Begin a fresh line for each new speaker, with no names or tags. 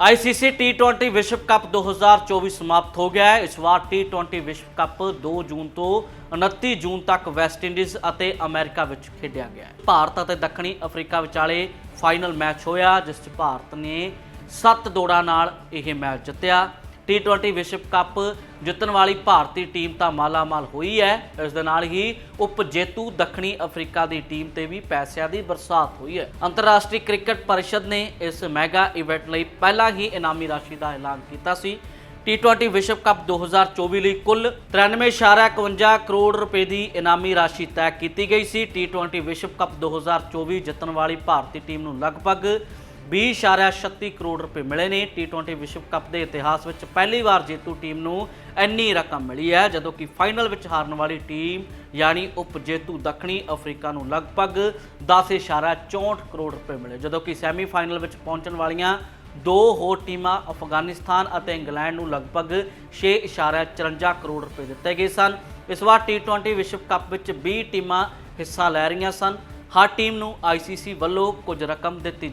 ICC T20 ਵਿਸ਼ਵ cup 2024 ਸਮਾਪਤ ਹੋ ਗਿਆ ਹੈ। ਇਸ ਵਾਰ T20 ਵਿਸ਼ਵ ਕੱਪ 2 ਜੂਨ ਤੋਂ 29 ਜੂਨ ਤੱਕ ਵੈਸਟ ਇੰਡੀਜ਼ ਅਤੇ ਅਮਰੀਕਾ ਵਿੱਚ ਖੇਡਿਆ ਗਿਆ ਹੈ। ਭਾਰਤ ਅਤੇ ਦੱਖਣੀ ਅਫਰੀਕਾ ਵਿਚਾਲੇ ਫਾਈਨਲ ਮੈਚ ਹੋਇਆ, ਜਿਸ 'ਚ ਭਾਰਤ ਨੇ 7 ਦੌੜਾਂ ਨਾਲ ਇਹ ਮੈਚ ਜਿੱਤਿਆ। T20 ਵਿਸ਼ਵ ਕੱਪ ਜਿੱਤਣ ਵਾਲੀ ਭਾਰਤੀ ਟੀਮ ਤਾਂ ਮਾਲਾਮਾਲ ਹੋਈ ਹੈ। ਇਸ ਦੇ ਨਾਲ ਹੀ ਉਪ ਜੇਤੂ ਦੱਖਣੀ ਅਫਰੀਕਾ ਦੀ ਟੀਮ ਤੇ ਵੀ ਪੈਸਿਆਂ ਦੀ ਬਰਸਾਤ ਹੋਈ ਹੈ। ਅੰਤਰਰਾਸ਼ਟਰੀ ਕ੍ਰਿਕਟ ਪਰਿਸ਼ਦ ਨੇ ਇਸ ਮੈਗਾ ਇਵੈਂਟ ਲਈ ਪਹਿਲਾਂ ਹੀ ਇਨਾਮੀ ਰਾਸ਼ੀ ਦਾ ਐਲਾਨ ਕੀਤਾ ਸੀ। T20 ਵਿਸ਼ਵ ਕੱਪ 2024 ਲਈ ਕੁੱਲ 93.51 ਕਰੋੜ ਰੁਪਏ ਦੀ ਇਨਾਮੀ ਰਾਸ਼ੀ ਤੈਅ ਕੀਤੀ ਗਈ ਸੀ। T20 ਵਿਸ਼ਵ ਕੱਪ 2024 ਜਿੱਤਣ ਵਾਲੀ ਭਾਰਤੀ ਟੀਮ ਨੂੰ ਲਗਭਗ 20.36 ਕਰੋੜ ਰੁਪਏ ਮਿਲੇ ਨੇ। T20 ਵਿਸ਼ਵ ਕੱਪ ਦੇ ਇਤਿਹਾਸ ਵਿੱਚ ਪਹਿਲੀ ਵਾਰ ਜੇਤੂ ਟੀਮ ਨੂੰ ਇੰਨੀ ਰਕਮ ਮਿਲੀ ਹੈ, ਜਦੋਂ ਕਿ ਫਾਈਨਲ ਵਿੱਚ ਹਾਰਨ ਵਾਲੀ ਟੀਮ, ਯਾਨੀ ਉਪ ਜੇਤੂ ਦੱਖਣੀ ਅਫਰੀਕਾ ਨੂੰ ਲਗਭਗ 10.64 ਕਰੋੜ ਰੁਪਏ ਮਿਲੇ। ਜਦੋਂ ਕਿ ਸੈਮੀਫਾਈਨਲ ਵਿੱਚ ਪਹੁੰਚਣ ਵਾਲੀਆਂ ਦੋ ਹੋਰ ਟੀਮਾਂ ਅਫਗਾਨਿਸਤਾਨ ਅਤੇ ਇੰਗਲੈਂਡ ਨੂੰ ਲਗਭਗ 6.54 ਕਰੋੜ ਰੁਪਏ ਦਿੱਤੇ ਗਏ ਸਨ। ਇਸ ਵਾਰ T20 ਵਿਸ਼ਵ ਕੱਪ ਵਿੱਚ 20 ਟੀਮਾਂ ਹਿੱਸਾ ਲੈ ਰਹੀਆਂ ਸਨ। ਹਰ ਟੀਮ ਨੂੰ ICC ਵੱਲੋਂ ਕੁਝ ਰਕਮ ਦਿੱਤੀ